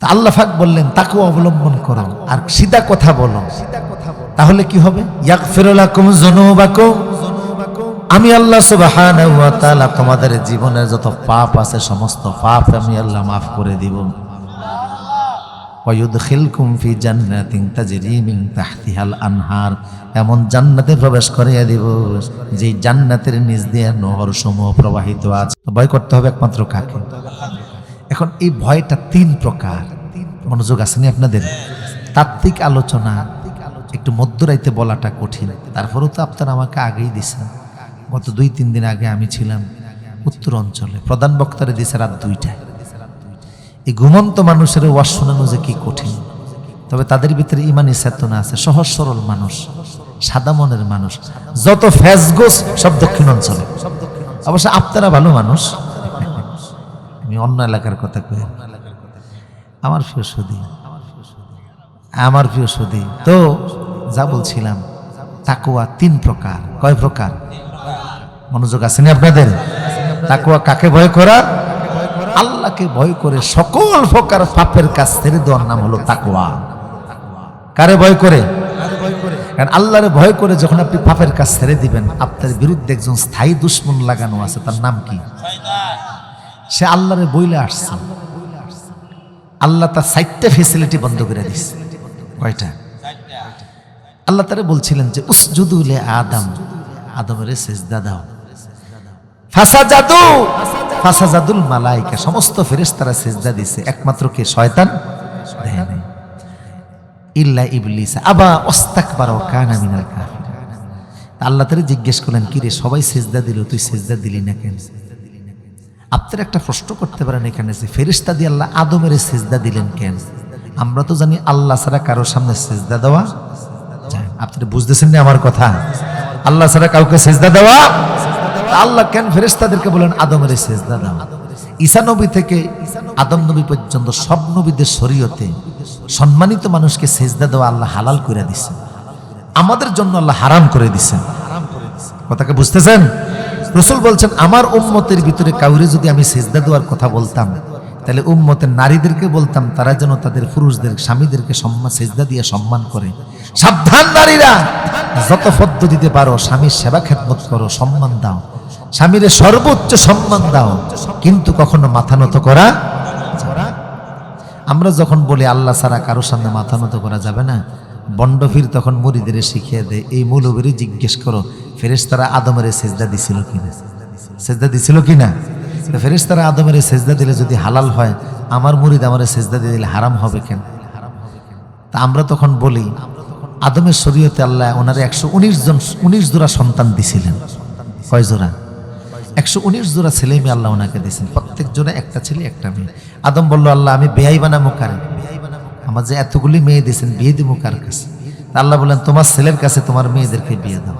তা আল্লাহ ফাক বললেন, তাকেও অবলম্বন করো। আর সিধা কথা বলো। তাহলে কি হবে? ইয়াক ফেরোলাকুম জনুবাকুম আমি আল্লাহ তাআলা তোমাদের জীবনের যত পাপ আছে, সমস্ত পাপ আমি আল্লাহ মাফ করে দিব। ফি জান্নাতিন তাজরি মিন তাহতিহাল আনহার। এমন জান্নাতে প্রবেশ করিয়ে দিব, যেই জান্নাতের নিচ দিয়ে নহর সমূহ প্রবাহিত আছে। ভয় করতে হবে একমাত্র কাকে? এখন এই ভয়টা তিন প্রকার। মনোযোগ আসেনি আপনাদের? তাত্ত্বিক আলোচনা, একটু মধ্যরাইতে বলাটা কঠিন। তারপরেও তো আপনারা আমাকে আগেই দিছেন। গত দুই, তিন দিন আগে আমি ছিলাম উত্তর অঞ্চলে। প্রধান বক্তারে দিছে রাত দুইটায়। এই ঘুমন্ত মানুষের ওয়াজ শোনানো যে কি কঠিন। তবে তাদের ভিতরে ইমানি চেতনা আছে। সহজ, সরল মানুষ, সাদা মনের মানুষ। যত ফ্যাসগোস সব দক্ষিণ অঞ্চলে। অবশ্য আপনারা ভালো মানুষ। আমি অন্য এলাকার কথা কই। আমার প্রিয় সদী আমার প্রিয় সদী তো যা বলছিলাম তাকুয়া তিন প্রকার। কয় প্রকার? মনোযোগ আসেনি আপনাদের? তাকুয়া কাকে ভয় করা? আল্লাহকে ভয় করে সকল প্রকার পাপের কাছ ছেড়ে দেওয়ার নাম হলো তাকুয়া কারে ভয় করে? কারণ আল্লাহরে ভয় করে যখন আপনি পাপের কাজ ছেড়ে দিবেন, আপনার বিরুদ্ধে একজন স্থায়ী দুশ্মন লাগানো আছে, তার নাম কি? সে আল্লাহরে বইলে আসছে। আল্লাহ তার সাইটটা ফেসিলিটি বন্ধ করে দিচ্ছে কয়টা? আল্লাহ তারা বলছিলেন যে উসজুদুলে আদম। আদমের সেজদা দাও। ফাসা জাদু ফাসা জাদুল মালাইকা। সমস্ত ফেরেশতারা সেজদা দিছে। একমাত্র কে? শয়তান? দেয় নাই। ইল্লা ইবলিস। আবা ওয়াস্তাকবার ওয়া কানা মিনাল কাফির আল্লাহ তারে জিজ্ঞেস করলেন, কি রে, সবাই সেজদা দিল? তুই সেজদা দিলি না কেন? আপনারা একটা প্রশ্ন করতে পারেন এখানে যে ফেরিস্তা দিয়ে আল্লাহ আদমের সেজদা দিলেন কেন? আমরা তো জানি আল্লাহ ছাড়া কারোর সামনে সেজদা দেওয়া যায় না। বুঝতেছেন না আমার কথা? আল্লাহ ছাড়া কাউকে সেজদা দেওয়া আল্লাহ কেন ফেরেস্তাদেরকে বলেন আদমের সেজদা দেওয়া ঈসা নবী থেকে আদম নবী পর্যন্ত সব নবীদের শরীয়তে সম্মানিত মানুষকে সেজদা দেওয়া আল্লাহ হালাল করে দিছে। আমাদের জন্য আল্লাহ হারাম করে দিছেন কথাকে বুঝতেছেন? রসুল বলছেন, আমার উম্মতের ভিতরে কাউরে যদি আমি সেজদা দেওয়ার কথা বলতাম, তাহলে উম্মতের নারীদেরকে বলতাম, তারা যেন তাদের পুরুষদের, স্বামীদেরকে সম্মান সেজদা দিয়ে সম্মান করে। সাবধান নারীরা, যত পদ্ম দিতে পারো, স্বামীর সেবা খেদমত করো, সম্মান দাও। স্বামীর সর্বোচ্চ সম্মান দাও, কিন্তু কখনো মাথা নত করা আমরা যখন বলি, আল্লাহ ছাড়া কারোর সামনে মাথা নত করা যাবে না বন্ডফির তখন মুড়িদের শিখিয়ে দেয়, এই মৌলবীরই জিজ্ঞেস করো ফেরেশতারা আদমের সেজদা দিছিল কিনা? সেজদা দিছিল কিনা? ফেরেশতারা আদমের সেজদা দিলে যদি হালাল হয়, আমার মুরিদ আমার সেজদা দিয়ে দিলে হারাম হবে কেন? তা আমরা তখন বলি, আদমের শরীয়তে আল্লাহ ওনার একশো উনিশ জন, উনিশ জোড়া সন্তান দিছিলেন। কয় জোড়া? একশো উনিশ জোড়া ছেলে মেয়ে আল্লাহ ওনাকে দিয়েছেন। প্রত্যেক জোড়া একটা ছেলে, একটা মেয়ে। আদম বলল, আল্লাহ, আমি বেয়াই বানাবো কারে? আমার যে এতগুলি মেয়ে দিয়েছেন, বিয়ে দিব কার কাছে? আল্লাহ বললেন, তোমার ছেলের কাছে তোমার মেয়েদেরকে বিয়ে দাও।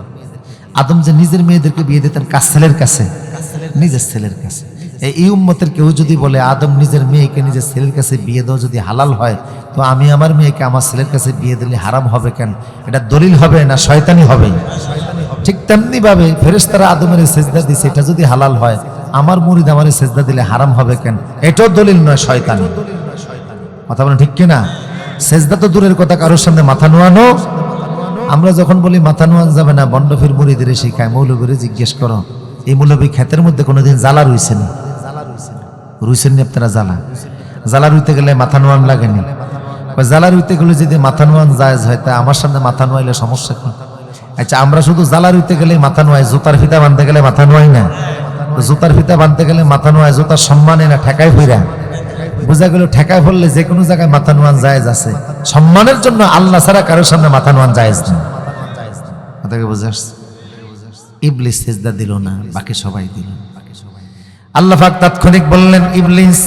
আদম যে নিজের মেয়েদেরকে বিয়ে দিতেন কার ছেলের কাছে? নিজের ছেলের কাছে। এই উম্মতের কেউ যদি বলে, আদম নিজের মেয়েকে নিজের ছেলের কাছে বিয়ে দেওয়া যদি হালাল হয়, তো আমি আমার মেয়েকে আমার ছেলের কাছে বিয়ে দিলে হারাম হবে কেন? এটা দলিল হবে না শয়তানি হবে? ঠিক তেমনি ভাবে ফেরেশতারা আদমের সেজদা দিছে, এটা যদি হালাল হয়, আমার মুরিদ আমার সেজদা দিলে হারাম হবে কেন? এটাও দলিল নয় শয়তানি। কথা বলেন ঠিক কিনা? সেজদা তো দূরের কথা, কারোর সামনে মাথা নোয়ানো আমরা যখন বলি, মাথা নোয়ান যাবে না বন্ডফির মুড়িদের শিখায় মৌলবীরে জিজ্ঞেস করো, এই মৌলবী ক্ষেতের মধ্যে কোনোদিন জ্বালা রুইছেন রুইছেন নি আপনারা জ্বালা? জ্বালা রুইতে গেলে মাথা নোয়ান লাগেনি। জ্বালা রুইতে গেলে যদি মাথা নোয়ান জায়জ হয়, তা আমার সামনে মাথা নোয়াইলে সমস্যা কি? আচ্ছা আমরা শুধু জ্বালা রুইতে গেলে মাথা নোয়াই, জুতার ফিতা বাঁধতে গেলে মাথা নোয়াই না? জুতার ফিতা বাঁধতে গেলে মাথা নোয়াই, জুতার সম্মানে না, ঠেকায় ফিরা? বোঝা গেল, ঠেকায় ফেললে যে কোনো জায়গায় মাথা নোয়ান জায়জ আছে। সম্মানের জন্য আল্লাহ ছাড়া কারোর সামনে মাথা নোয়ান জায়েজ না কথাকে বুঝে আসছে? ইবলিস সেজদা দিল না বাকি সবাই দিল। আল্লাহ পাক তাৎক্ষণিক বললেন ইবলিস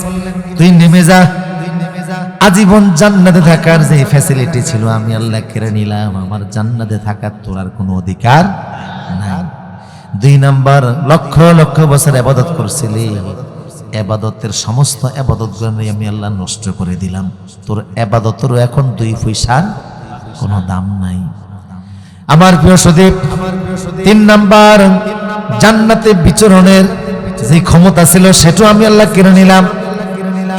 তুই নেমে যা। আজীবন জান্নাতে থাকার যে ফ্যাসিলিটি ছিল আমি আল্লাহ কেড়ে নিলাম। আমার জান্নাতে থাকার তোর আর কোনো অধিকার নাই। দুই নাম্বার লক্ষ লক্ষ বছর আবাদত করছিলি। এবাদতের সমস্ত এবাদত আমি আল্লাহ নষ্ট করে দিলাম। তোর এবাদতেরও এখন দুই পয়সার কোনো দাম নাই। আমার প্রিয় সদীপ, তিন নাম্বার জান্নাতে বিচরণের যে ক্ষমতা ছিল, সেটাও আমি আল্লাহ কেড়ে নিলাম।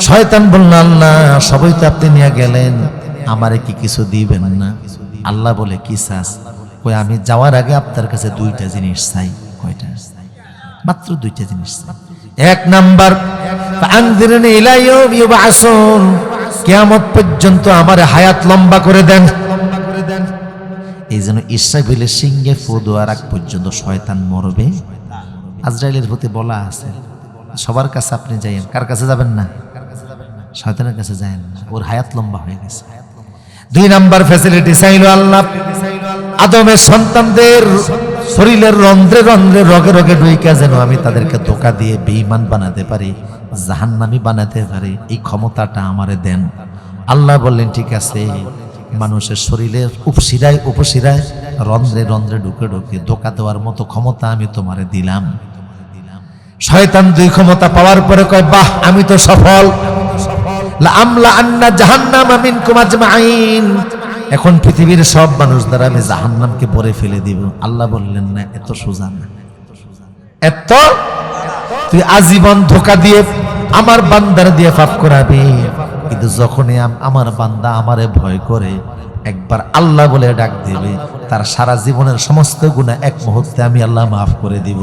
শয়তান বলল, আল্লাহ, সবই তো আপনি নিয়ে গেলেন। আমারে কি কিছু দিবেন না? আল্লাহ বলে, কি চাস? কই আমি যাওয়ার আগে আপনার কাছে দুইটা জিনিস চাই। কয়টা? মাত্র দুইটা জিনিস চাই। এক নাম্বার ইয়াউমি পর্যন্ত আমার হায়াত লম্বা করে দেন। এই জন্য ইসরাফিলের সিংহে ফু দেওয়ার আগ পর্যন্ত শয়তান মরবে। আজরাইলের প্রতি বলা আছে, সবার কাছে আপনি যাইয়েন। কার কাছে যাবেন না? শয়তানের কাছে যায়েন না। ওর হায়াত লম্বা হয়ে গেছে। দুই নাম্বার ফ্যাসিলিটি চাইলো আল্লাহ। আদমের সন্তানদের শরীরের রন্ধ্রে রন্ধ্রে রগে রগে ঢুইকা যেন আমি তাদেরকে ধোকা দিয়ে বেঈমান বানাতে পারি, জাহান্নামি বানাতে পারি, এই ক্ষমতাটা আমারে দেন। আল্লাহ বললেন, ঠিক আছে, মানুষের শরীরের উপশিরায় উপশিরায় রন্ধ্রে রন্ধ্রে ঢুকে ঢুকে ধোকা দেওয়ার মতো ক্ষমতা আমি তোমারে দিলাম। শয়তান দুই ক্ষমতা পাওয়ার পরে কয়, বাহ, আমি তো সফল। আমলা আন্না জাহান্নাম মিনকুম আজমাইন। এখন পৃথিবীর সব মানুষ দ্বারা আমি জাহান্নামকে ভরে ফেলে দিব। আল্লাহ বললেন, না, এত সোজা না। এত? তুই আজীবন ধোকা দিয়ে আমার বান্দার দিয়ে পাপ করাবি। কিন্তু যখনই আম- আমার বান্দা আমারে ভয় করে, একবার আল্লাহ বলে ডাক দেবে, তার সারা জীবনের সমস্ত গুণা এক মুহূর্তে আমি আল্লাহ মাফ করে দিব।